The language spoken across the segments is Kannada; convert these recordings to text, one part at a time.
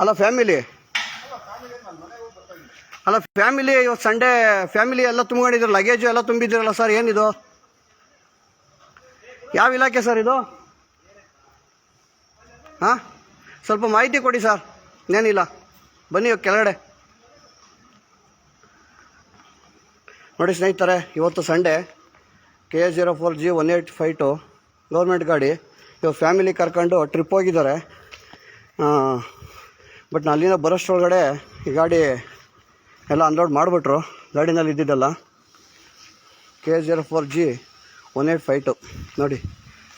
ಅಲ್ಲ ಫ್ಯಾಮಿಲಿ ಅಲ್ಲ ಫ್ಯಾಮಿಲಿ ಇವತ್ತು ಸಂಡೇ ಫ್ಯಾಮಿಲಿ ಎಲ್ಲ ತುಂಬಿಕೊಂಡಿದ್ರು ಲಗೇಜು ಎಲ್ಲ ತುಂಬಿದ್ದೀರಲ್ಲ ಸರ್ ಏನಿದು? ಯಾವ ಇಲಾಖೆ ಸರ್ ಇದು? ಹಾಂ? ಸ್ವಲ್ಪ ಮಾಹಿತಿ ಕೊಡಿ ಸರ್ ಏನಿಲ್ಲ. ಬನ್ನಿ ಕೆಳಗಡೆ. ನೋಡಿ ಸ್ನೇಹಿತರೆ, ಇವತ್ತು Sunday K A zero four G one eight five two government ಗಾಡಿ, ಇವಾಗ ಫ್ಯಾಮಿಲಿ ಕರ್ಕೊಂಡು ಟ್ರಿಪ್ ಹೋಗಿದ್ದಾರೆ. ಬಟ್ ನಾನು ಅಲ್ಲಿಂದ ಬರೋಷ್ಟರೊಳಗಡೆ ಈ ಗಾಡಿ ಎಲ್ಲ ಅನ್ಲೋಡ್ ಮಾಡಿಬಿಟ್ರು. ಗಾಡಿನಲ್ಲಿ ಇದ್ದಿದ್ದಲ್ಲ. K zero four G one eight five two ನೋಡಿ,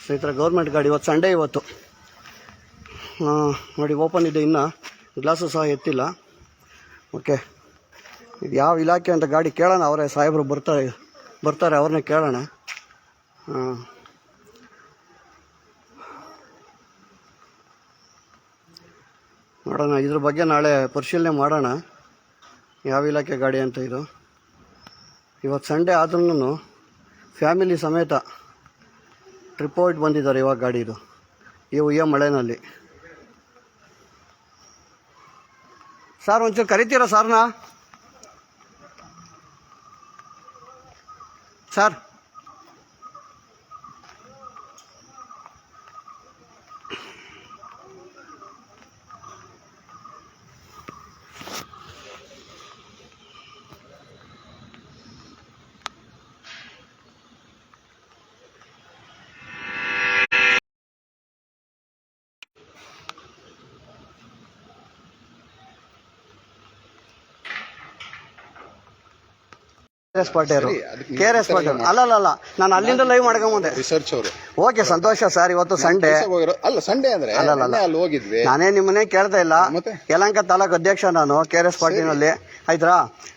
ಸ್ನೇಹಿತರೆ, ಗೌರ್ಮೆಂಟ್ ಗಾಡಿ ಇವತ್ತು ಸಂಡೇ ಇವತ್ತು. ನೋಡಿ, ಓಪನ್ ಇದೆ ಇನ್ನು. ಗ್ಲಾಸು ಸಹ ಎತ್ತಿಲ್ಲ. ಓಕೆ. ಇದು ಯಾವ ಇಲಾಖೆ ಅಂತ ಗಾಡಿ ಕೇಳೋಣ. ಅವರೇ ಸಾಹೇಬರು ಬರ್ತಾರೆ ಬರ್ತಾರೆ, ಅವ್ರನ್ನೇ ಕೇಳೋಣ. ಹಾಂ ನೋಡೋಣ ಇದ್ರ ಬಗ್ಗೆ ನಾಳೆ ಪರಿಶೀಲನೆ ಮಾಡೋಣ. ಯಾವ ಇಲಾಖೆ ಗಾಡಿ ಅಂತ ಇದು. ಇವತ್ತು ಸಂಡೇ ಆದ್ರೂ ಫ್ಯಾಮಿಲಿ ಸಮೇತ ಟ್ರಿಪ್ ಹೋಗಿ ಬಂದಿದ್ದಾರೆ ಇವಾಗ ಗಾಡಿ ಇದು. ಈ ಉಯ್ಯ ಮಳೆನಲ್ಲಿ. ಸರ್ ಒಂಚೂರು ಕರಿತೀರಾ ಸರ್ನ? Sir yes K R S ಅಲ್ಲ ಅಲ್ಲ ಅಲ್ಲ ನಾನು ಅಲ್ಲಿಂದ ಲೈವ್ ಮಾಡ್ಕೊಂಬಂದೆ ರಿಸರ್ಚ್ ಅವರು. ಓಕೆ ಸಂತೋಷ ಸರ್ ಇವತ್ತು ಸಂಡೆ ಅಲ್ಲ ಸಂಡೇ ಅಂದ್ರೆ ಅಲ್ಲ, ಅಲ್ಲ, ಮೊನ್ನೆ ಅಲ್ಲಿ ಹೋಗಿದ್ವಿ. ನಾನೇ ನಿಮ್ಮನ್ನೇ ಕೇಳ್ತಾ ಇಲ್ಲ? ಯಲಂಕ ತಾಲೂಕ್ ಅಧ್ಯಕ್ಷ ನಾನು ಕೆ ಆರ್ ಎಸ್ ಪಾರ್ಟಿನಲ್ಲಿ ಆಯ್ತಾ?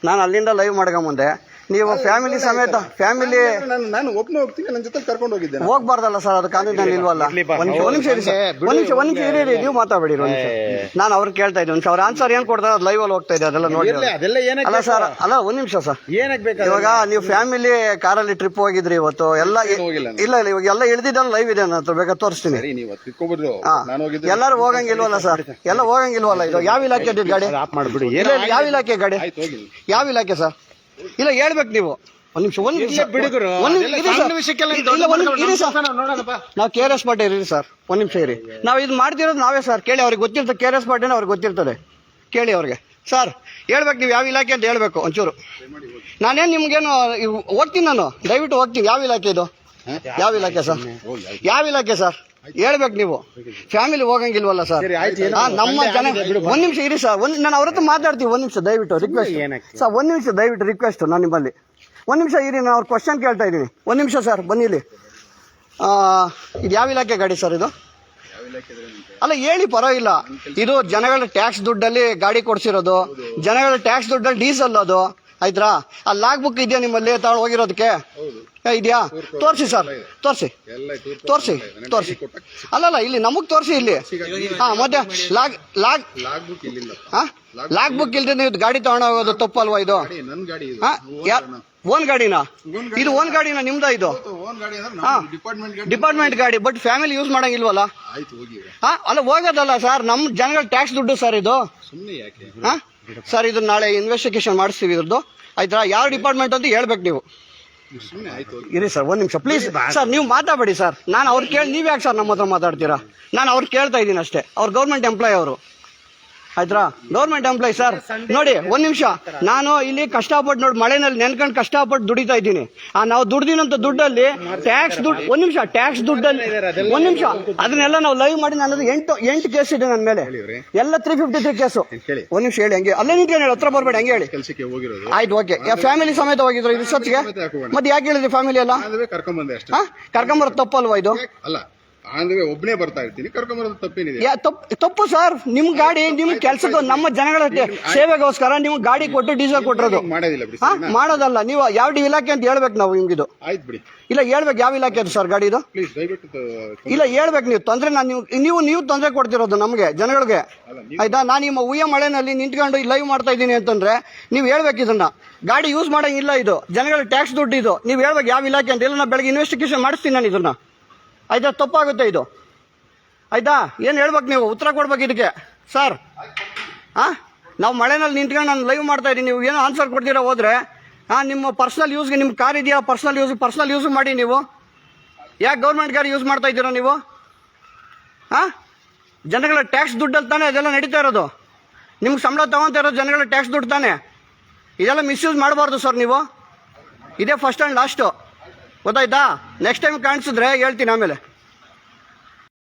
ನಾನು ಅಲ್ಲಿಂದ ಲೈವ್ ಮಾಡ್ಕೊಂಬಂದೆ ನೀವು ಫ್ಯಾಮಿಲಿ ಸಮೇತ ಫ್ಯಾಮಿಲಿ ನಾನು ನಾನು ಒಬ್ಬನೇ ಹೋಗ್ತೀನಿ ನನ್ನ ಜೊತೆ ಕರ್ಕೊಂಡು ಹೋಗಿದ್ದೆ ನಾನು. ಹೋಗ್ಬಾರ್ದಲ್ಲ ಸರ್ ಅದು ಕಾನೂನು ನಾನು ಇಲ್ವಲ್ಲ? ಒಂದ್ ನಿಮಿಷ ಒಂದ್ ನಿಮಿಷ ಇರಿ ಸರ್. ಒಂದ್ ನಿಮಿಷ ಒಂದ್ ನಿಮಿಷ ಇರಿ ಇರಿ, ನೀವು ಮಾತಾಡಿ ಒಂದ್ ನಿಮಿಷ. ನಾನು ಅವ್ರು ಕೇಳ್ತಾ ಇದ್ದೀನಿ ಅವ್ರ ಆನ್ಸರ್ ಏನ್ ಕೊಡ್ತಾರೆ ಅದು ಲೈವ್ ಅಲ್ಲಿ ಹೋಗ್ತಾ ಇದೆ ಅದೆಲ್ಲ ನೋಡಿ ಇರ್ಲಿ, ಅದೆಲ್ಲ ಏನಕ್ಕೆ ಅಲ್ಲ ಸರ್ ಅಲ್ಲ ಒಂದ್ ನಿಮಿಷ ಸರ್. ಏನಕ್ಕೆ ಬೇಕಾದ್ರೆ ಇವಾಗ ನೀವು ಫ್ಯಾಮಿಲಿ ಕಾರಲ್ಲಿ ಟ್ರಿಪ್ ಹೋಗಿದ್ರಿ ಇವತ್ತು ಎಲ್ಲ ಹೋಗಿಲ್ಲ ನಾನು. ಇಲ್ಲ ಇಲ್ಲ ಇವಾಗ ಎಲ್ಲ ಇಳಿದಿದ್ದಲ್ಲ ಲೈವ್ ಇದೆ ನನ್ನ ಹತ್ರ ಬೇಕಾದ್ರೆ ತೋರಿಸ್ತೀನಿ. ಸರಿ ನೀವು ತಿಳ್ಕೊಬಿಡ್ರು ಹಾ. ನಾನು ಹೋಗಿದ್ದೆ ಎಲ್ಲರೂ ಹೋಗಂಗಿಲ್ವಲ್ಲ ಸರ್? ಎಲ್ಲ ಹೋಗಂಗಿಲ್ವಲ್ಲ ಇದು ಯಾವ ಇಲಾಖೆ ಗಾಡಿ? ಆಫ್ ಮಾಡ್ಬಿಡಿ. ಇಲ್ಲ ಇಲ್ಲ, ಯಾವ ಇಲಾಖೆ ಗಾಡಿ? ಆಯ್ತು ಹೋಗಿ. ಯಾವ ಇಲಾಖೆ ಸರ್? ಇಲ್ಲ ಹೇಳ್ಬೇಕು ನೀವು. ಒಂದ್ ನಿಮಿಷ ಒಂದ್ ನಿಮಿಷ. ಬಿಡುಗರು ಒಂದ್ ಅದೆಲ್ಲ ನಿಮಿಷ ಇರಿ ಸಣ್ಣ ಸರ್. ವಿಷಯಕ್ಕೆಲ್ಲ ಇಲ್ಲ, ಇಲ್ಲ, ಒಂದ್ ನಿಮಿಷ ಇರಿ ಸರ್. ನೋಡೋಣಪ್ಪ ನಾವು ಕೆ ಆರ್ ಎಸ್ ಪಾರ್ಟಿ ಇರಿ ಸರ್. ಒಂದ್ ನಿಮಿಷ ಇರಿ. ನಾವು ಇದು ಮಾಡ್ತಿರೋದು ನಾವೇ ಸರ್. ಕೇಳಿ ಅವ್ರಿಗೆ ಗೊತ್ತಿರ್ತದೆ ಕೆ ಆರ್ ಎಸ್ ಪಾರ್ಟಿನ ಅವ್ರಿಗೆ ಗೊತ್ತಿರ್ತದೆ. ಕೇಳಿ ಅವ್ರಿಗೆ. ಸರ್ ಹೇಳ್ಬೇಕು ನೀವು ಯಾವ ಇಲಾಖೆ ಅಂತ ಹೇಳ್ಬೇಕು ಒಂಚೂರು. ನಾನೇನು ನಿಮ್ಗೇನು ಇವ್- ಹೋಗ್ತೀನಿ ನಾನು. ದಯವಿಟ್ಟು ಹೋಗ್ತೀನಿ ಯಾವ ಇಲಾಖೆ ಇದು? ಯಾವ ಇಲಾಖೆ ಸರ್? ಯಾವ ಇಲಾಖೆ ಸರ್? ಹೇಳ್ಬೇಕು ನೀವು. ಫ್ಯಾಮಿಲಿ ಹೋಗಂಗಿಲ್ವಲ್ಲ ಸರ್? ನಮ್ಮ ಜನ ಒಂದ್ ನಿಮಿಷ ಇರಿ ಸರ್. ಒಂದ್ ನಾನು ಅವ್ರ ಹತ್ರ ಮಾತಾಡ್ತೀವಿ ಒಂದ್ ನಿಮಿಷ ದಯವಿಟ್ಟು ರಿಕ್ವೆಸ್ಟ್ ಸರ್ ಒಂದ್ ನಿಮಿಷ ದಯವಿಟ್ಟು ರಿಕ್ವೆಸ್ಟ್ ನಾನು ನಿಮ್ಮಲ್ಲಿ. ಒಂದ್ ನಿಮಿಷ ಇರಿ ನಾನು ಅವ್ರ ಕ್ವಶನ್ ಕೇಳ್ತಾ ಇದ್ದೀನಿ. ಒಂದ್ ನಿಮಿಷ ಸರ್ ಬನ್ನಿ ಇಲ್ಲಿ. ಆ, ಇದು ಯಾವ ಇಲಾಖೆ ಗಾಡಿ ಸರ್ ಇದು? ಅಲ್ಲ ಹೇಳಿ ಪರವಾಗಿಲ್ಲ. ಇದು ಜನಗಳ ಟ್ಯಾಕ್ಸ್ ದುಡ್ಡಲ್ಲಿ ಗಾಡಿ ಕೊಡ್ಸಿರೋದು. ಜನಗಳ ಟ್ಯಾಕ್ಸ್ ದುಡ್ಡಲ್ಲಿ ಡೀಸೆಲ್ ಅದು. ಆಯ್ತಾ ಆ ಲಾಗ್ ಬುಕ್ ಇದೆಯಾ ನಿಮ್ಮಲ್ಲಿ? ತಗೊಂಡು ಹೋಗಿರೋದಕ್ಕೆ? ಇದೆಯಾ? ತೋರಿಸಿ ಸರ್ ತೋರಿಸಿ. ತೋರಿಸಿ ತೋರಿಸಿ. ಅಲ್ಲಲ್ಲ ಇಲ್ಲಿ ನಮಗೆ ತೋರಿಸಿ ಇಲ್ಲಿ. ಹಾ ಮತ್ತೆ ಲಾಗ್ ಲಾಗ್ ಲಾಗ್. ಬುಕ್ ಇಲ್ಲಿಲ್ಲ ಹಾ? ಲಾಗ್ ಬುಕ್ ಇಲ್ಲದೆ. ನೀವು ಗಾಡಿ ತಗೊಂಡೋಗೋದು ನನ್ ಗಾಡಿ ಇದು. ಹಾ? ಓನ್ ಗಾಡಿನಾ? ಇದು ಓನ್ ಗಾಡಿನಾ ನಿಮ್ದ ಇದು. ಡಿಪಾರ್ಟ್ಮೆಂಟ್ ಗಾಡಿ ಬಟ್ ಫ್ಯಾಮಿಲಿ ಯೂಸ್ ಮಾಡಂಗಿಲ್ವಲ್ಲ? ಹಾ ಅಲ್ಲ ಹೋಗೋದಲ್ಲ ಸರ್ ನಮ್ ಜನಗಳ ಟ್ಯಾಕ್ಸ್ ದುಡ್ಡು ಸರ್ ಇದು. ಹಾ? ಸರ್ ಇದು ನಾಳೆ ಇನ್ವೆಸ್ಟಿಗೇಷನ್ ಮಾಡಿಸ್ತೀವಿ ಇದ್ರದ್ದು. ಆಯ್ತಾ? ಯಾವ ಡಿಪಾರ್ಟ್ಮೆಂಟ್ ಅಂತ ಹೇಳ್ಬೇಕು ನೀವು. ಇರಿ ಸರ್ ಒಂದು ನಿಮಿಷ ಪ್ಲೀಸ್ ಸರ್ ನೀವು ಮಾತಾಡಬೇಡಿ ಸರ್. ನಾನು ಅವ್ರು ಕೇಳಿ ನೀವು ಯಾಕೆ ಸರ್ ನಮ್ಮ ಹತ್ರ ಮಾತಾಡ್ತೀರಾ? ನಾನು ಅವ್ರು ಕೇಳ್ತಾ ಇದ್ದೀನಿ ಅಷ್ಟೇ. ಅವ್ರು ಗೌರ್ಮೆಂಟ್ ಎಂಪ್ಲಾಯ್ ಅವರು. ಆಯ್ತಾ ಗೌರ್ಮೆಂಟ್ ಎಂಪ್ಲಾಯ್ ಸರ್ ನೋಡಿ ಒಂದ್ ನಿಮಿಷ. ನಾನು ಇಲ್ಲಿ ಕಷ್ಟಪಟ್ಟು ನೋಡಿ ಮಳೆನಲ್ಲಿ ನೆನ್ಕೊಂಡು ಕಷ್ಟಪಟ್ಟು ದುಡಿತಾ ಇದ್ದೀನಿ. ಆ ನಾವು ದುಡ್ದಿನಂತ ದುಡ್ಡಲ್ಲಿ ಟ್ಯಾಕ್ಸ್ ದುಡ್ಡು ಒಂದ್ ನಿಮಿಷ ಟ್ಯಾಕ್ಸ್ ದುಡ್ಡಲ್ಲಿ ಒಂದ್ ನಿಮಿಷ. ಅದನ್ನೆಲ್ಲ ನಾವು ಲೈವ್ ಮಾಡಿ ನಾನು ಎಂಟು ಎಂಟು ಕೇಸ್ ಇದೆ ನನ್ನ ಮೇಲೆ. ಎಲ್ಲ ತ್ರೀ ಫಿಫ್ಟಿ ತ್ರೀ ಕೇಸು. ಒಂದ್ ನಿಮಿಷ ಹೇಳಿ ಹಂಗೆ. ಅಲ್ಲೇ ನಿಂತ್ಕೊಂಡು ಹೇಳಿ ಹತ್ರ ಬರ್ಬೇಡಿ ಹಂಗೆ ಹೇಳಿ. ಕೆಲ್ಸಕ್ಕೆ ಹೋಗಿರೋದು. ಆಯ್ತು ಓಕೆ ಫ್ಯಾಮಿಲಿ ಸಮೇತ ಹೋಗಿದ್ರು ಇದು ಯಾಕೆ ಮತ್ತೆ ಯಾಕೆ ಹೇಳಿದ್ರಿ ಫ್ಯಾಮಿಲಿ ಎಲ್ಲ? ಕರ್ಕೊಂಡ್ ತಪ್ಪಲ್ವಾ ಇದು? ಒಬ್ಬನೇ ಬರ್ತಾ ಇರ್ತೀನಿ ತಪ್ಪೇನಿದೆ. ಯಾ ತಪ್ಪು ತಪ್ಪು ಸರ್. ನಿಮ್ ಗಾಡಿ ನಿಮ್ಮ ಕೆಲ್ಸಕ್ಕೆ ನಮ್ಮ ಜನಗಳ ಸೇವೆಗೋಸ್ಕರ ನೀವು ಗಾಡಿ ಕೊಟ್ಟು ಡೀಸೆಲ್ ಕೊಟ್ಟಿರೋದು. ಮಾಡೋದಿಲ್ಲ ಬಿಡಿ ಹಾ ಮಾಡೋದಲ್ಲ. ನೀವು ಯಾವ ಡಿ ಇಲಾಖೆ ಅಂತ ಹೇಳ್ಬೇಕು ನಾವು ನಿಮ್ಗಿದು ಆಯ್ತು ಬಿಡಿ. ಇಲ್ಲ ಹೇಳ್ಬೇಕು ಯಾವ ಇಲಾಖೆ ಅದು ಸರ್ ಗಾಡಿ ಇದು? ದಯವಿಟ್ಟು ತ- ಇಲ್ಲ ಹೇಳ್ಬೇಕು ನೀವು. ತೊಂದರೆ ನಾನು ನೀವು ನೀವು ನೀವು ತೊಂದರೆ ಕೊಡ್ತಿರೋದು ನಮಗೆ ಜನಗಳಿಗೆ. ಆಯ್ತಾ? ನಾನು ನಿಮ್ಮ ಉಯ್ಯ ಮಳೆನಲ್ಲಿ ನಿಂತ್ಕೊಂಡು ಲೈವ್ ಮಾಡ್ತಾ ಇದ್ದೀನಿ ಅಂತಂದ್ರೆ ನೀವು ಹೇಳ್ಬೇಕು ಇದನ್ನ. ಗಾಡಿ ಯೂಸ್ ಮಾಡಂಗಿಲ್ಲ ಇದು. ಜನಗಳ ಟ್ಯಾಕ್ಸ್ ದುಡ್ಡು ಇದು. ನೀವು ಹೇಳ್ಬೇಕು ಯಾವ ಇಲಾಖೆ ಅಂತ. ಇಲ್ಲ ನಾನು ಬೆಳಗ್ಗೆ ಇನ್ವೆಸ್ಟಿಗೇಷನ್ ಮಾಡಿಸ್ತೀನಿ ನಾನು ಇದನ್ನ. ಆಯ್ತಾ, ತಪ್ಪಾಗುತ್ತೆ ಇದು. ಆಯ್ತಾ, ಏನು ಹೇಳ್ಬೇಕು ನೀವು? ಉತ್ತರ ಕೊಡ್ಬೇಕು ಇದಕ್ಕೆ. ಸರ್ ಹಾಂ ನಾವು ಮಳೆನಲ್ಲಿ ನಿಂತ್ಕೊಂಡು ನಾನು ಲೈವ್ ಮಾಡ್ತಾ ಇದ್ದೀನಿ. ನೀವು ಏನೋ ಆನ್ಸರ್ ಕೊಡ್ತೀರಾ ಹೋದ್ರೆ? ಹಾಂ ನಿಮ್ಮ ಪರ್ಸ್ನಲ್ ಯೂಸ್ಗೆ ನಿಮ್ಮ ಕಾರ್ ಇದೆಯಾ? ಪರ್ಸ್ನಲ್ ಯೂಸ್ ಪರ್ಸ್ನಲ್ ಯೂಸ್ ಮಾಡಿ ನೀವು. ಯಾಕೆ ಗೌರ್ಮೆಂಟ್ ಕಾರ್ ಯೂಸ್ ಮಾಡ್ತಾ ಇದ್ದೀರಾ ನೀವು? ಹಾಂ ಜನಗಳ ಟ್ಯಾಕ್ಸ್ ದುಡ್ಡಲ್ಲಿ ತಾನೇ ಅದೆಲ್ಲ ನಡೀತಾ ಇರೋದು. ನಿಮ್ಗೆ ಸಂಬಳ ತಗೊತಾ ಇರೋದು ಜನಗಳ ಟ್ಯಾಕ್ಸ್ ದುಡ್ಡು ತಾನೆ. ಇದೆಲ್ಲ ಮಿಸ್ಯೂಸ್ ಮಾಡಬಾರ್ದು ಸರ್ ನೀವು. ಇದೇ ಫಸ್ಟ್ ಆ್ಯಂಡ್ ಲಾಸ್ಟು ಗೊತ್ತಾಯ್ತಾ? ನೆಕ್ಸ್ಟ್ ಟೈಮ್ ಕಾಣಿಸಿದ್ರೆ ಹೇಳ್ತೀನಿ ಆಮೇಲೆ.